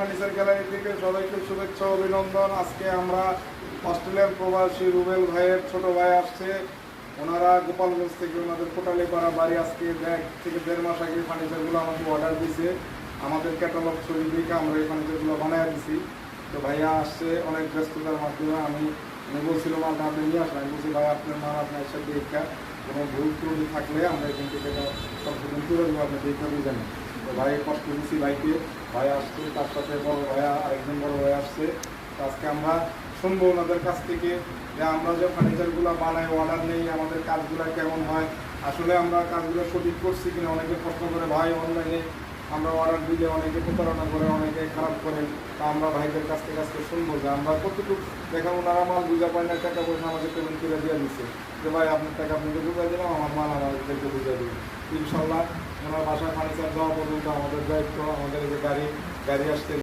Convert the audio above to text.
Furniture gallery থেকে সবাইকে শুভেচ্ছা, অভিনন্দন। আজকে আমরা অস্ট্রেলিয়ার প্রবাসী রুবেল ভাইয়ের ছোট ভাই আসছে। ওনারা গোপালগঞ্জ থেকে ওনাদের কোটালীপাড়া বাড়ি আজকে ব্যাগ থেকে দেড় মাস আগে ফার্নিচারগুলো আমাকে অর্ডার দিয়েছে আমাদের ক্যাটালগ ছবি দেখে আমরা এই ফার্নিচারগুলো বানায় দিছি। তো ভাইয়া আসছে অনেক ব্যস্ততার মাধ্যমে। আমি আমি বলছিলাম আপনার আপনি নিয়ে আসেন। আমি বলছি, ভাই, আপনার মাল আপনার সাথে দেখা কোনো ভুল ত্রুটি থাকলে আমরা এখান থেকে সংশোধন করে দেবো। আপনি দেখে বুঝেন তো ভাই কষ্ট দিচ্ছি ভাইকে। ভাই আসছে, তার সাথে বড় ভাইয়া, আরেকজন বড় ভাই আসছে। আজকে আমরা শুনব ওনাদের কাছ থেকে যে আমরা যে ফার্নিচারগুলো বানাই অর্ডার নেই, আমাদের কাজগুলো কেমন হয়, আসলে আমরা কাজগুলো সঠিক করছি কিনা অনেকে প্রশ্ন করে, ভাই অনলাইনে আমরা অর্ডার দিলে অনেকে প্রতারণা করে, অনেকে খারাপ করে। তা আমরা ভাইদের কাছ থেকে আজকে শুনব যে আমরা কতটুকু দেখা ওনারা মাল বুঝা পায় না, টাকা পয়সা আমাদের পেমেন্ট করে দিয়ে দিচ্ছে যে ভাই, আপনার টাকা আপনাকে বুঝাই দিলাম, আমার মাল আমাদেরকে বুঝাই দিন ইনশাল্লাহ ওনার বাসায় খানিকার দেওয়া পর্যন্ত আমাদের দায়িত্ব আমাদের যে গাড়ি গাড়ি আসতে